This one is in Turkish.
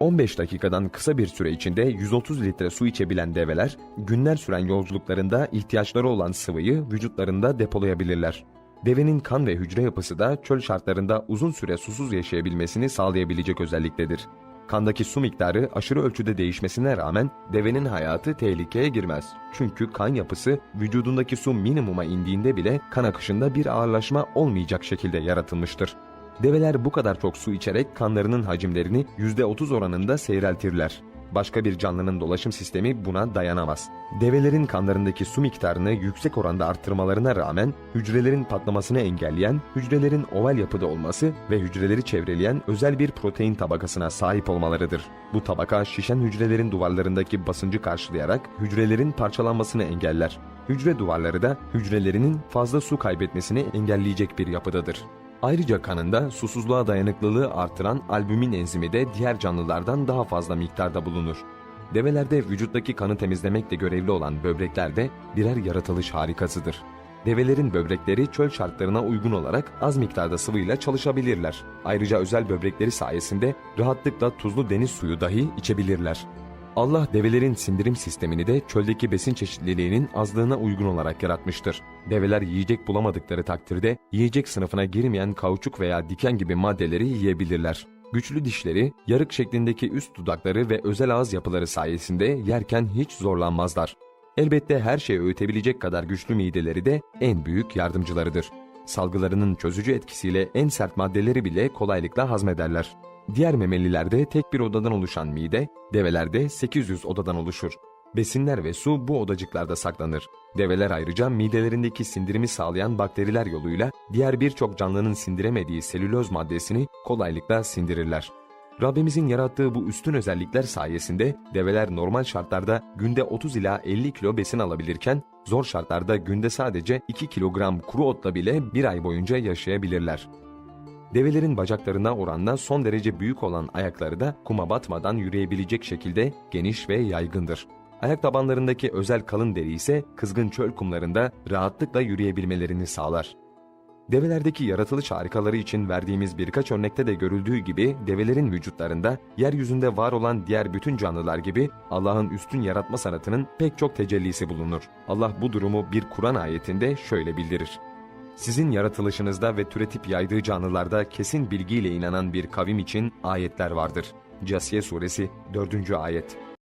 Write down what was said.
15 dakikadan kısa bir süre içinde 130 litre su içebilen develer, günler süren yolculuklarında ihtiyaçları olan sıvıyı vücutlarında depolayabilirler. Devenin kan ve hücre yapısı da çöl şartlarında uzun süre susuz yaşayabilmesini sağlayabilecek özelliktedir. Kandaki su miktarı aşırı ölçüde değişmesine rağmen devenin hayatı tehlikeye girmez. Çünkü kan yapısı vücudundaki su minimuma indiğinde bile kan akışında bir ağırlaşma olmayacak şekilde yaratılmıştır. Develer bu kadar çok su içerek kanlarının hacimlerini %30 oranında seyreltirler. Başka bir canlının dolaşım sistemi buna dayanamaz. Develerin kanlarındaki su miktarını yüksek oranda arttırmalarına rağmen hücrelerin patlamasını engelleyen, hücrelerin oval yapıda olması ve hücreleri çevreleyen özel bir protein tabakasına sahip olmalarıdır. Bu tabaka şişen hücrelerin duvarlarındaki basıncı karşılayarak hücrelerin parçalanmasını engeller. Hücre duvarları da hücrelerinin fazla su kaybetmesini engelleyecek bir yapıdadır. Ayrıca kanında susuzluğa dayanıklılığı artıran albümin enzimi de diğer canlılardan daha fazla miktarda bulunur. Develerde vücuttaki kanı temizlemekle görevli olan böbrekler de birer yaratılış harikasıdır. Develerin böbrekleri çöl şartlarına uygun olarak az miktarda sıvıyla çalışabilirler. Ayrıca özel böbrekleri sayesinde rahatlıkla tuzlu deniz suyu dahi içebilirler. Allah develerin sindirim sistemini de çöldeki besin çeşitliliğinin azlığına uygun olarak yaratmıştır. Develer yiyecek bulamadıkları takdirde yiyecek sınıfına girmeyen kauçuk veya diken gibi maddeleri yiyebilirler. Güçlü dişleri, yarık şeklindeki üst dudakları ve özel ağız yapıları sayesinde yerken hiç zorlanmazlar. Elbette her şeyi öğütebilecek kadar güçlü mideleri de en büyük yardımcılarıdır. Salgılarının çözücü etkisiyle en sert maddeleri bile kolaylıkla hazmederler. Diğer memelilerde tek bir odadan oluşan mide, develerde 800 odadan oluşur. Besinler ve su bu odacıklarda saklanır. Develer ayrıca midelerindeki sindirimi sağlayan bakteriler yoluyla diğer birçok canlının sindiremediği selüloz maddesini kolaylıkla sindirirler. Rabbimizin yarattığı bu üstün özellikler sayesinde develer normal şartlarda günde 30 ila 50 kilo besin alabilirken zor şartlarda günde sadece 2 kilogram kuru otla bile bir ay boyunca yaşayabilirler. Develerin bacaklarına oranla son derece büyük olan ayakları da kuma batmadan yürüyebilecek şekilde geniş ve yaygındır. Ayak tabanlarındaki özel kalın deri ise kızgın çöl kumlarında rahatlıkla yürüyebilmelerini sağlar. Develerdeki yaratılış harikaları için verdiğimiz birkaç örnekte de görüldüğü gibi develerin vücutlarında yeryüzünde var olan diğer bütün canlılar gibi Allah'ın üstün yaratma sanatının pek çok tecellisi bulunur. Allah bu durumu bir Kur'an ayetinde şöyle bildirir. Sizin yaratılışınızda ve türetip yaydığı canlılarda kesin bilgiyle inanan bir kavim için ayetler vardır. Casiye suresi 4. ayet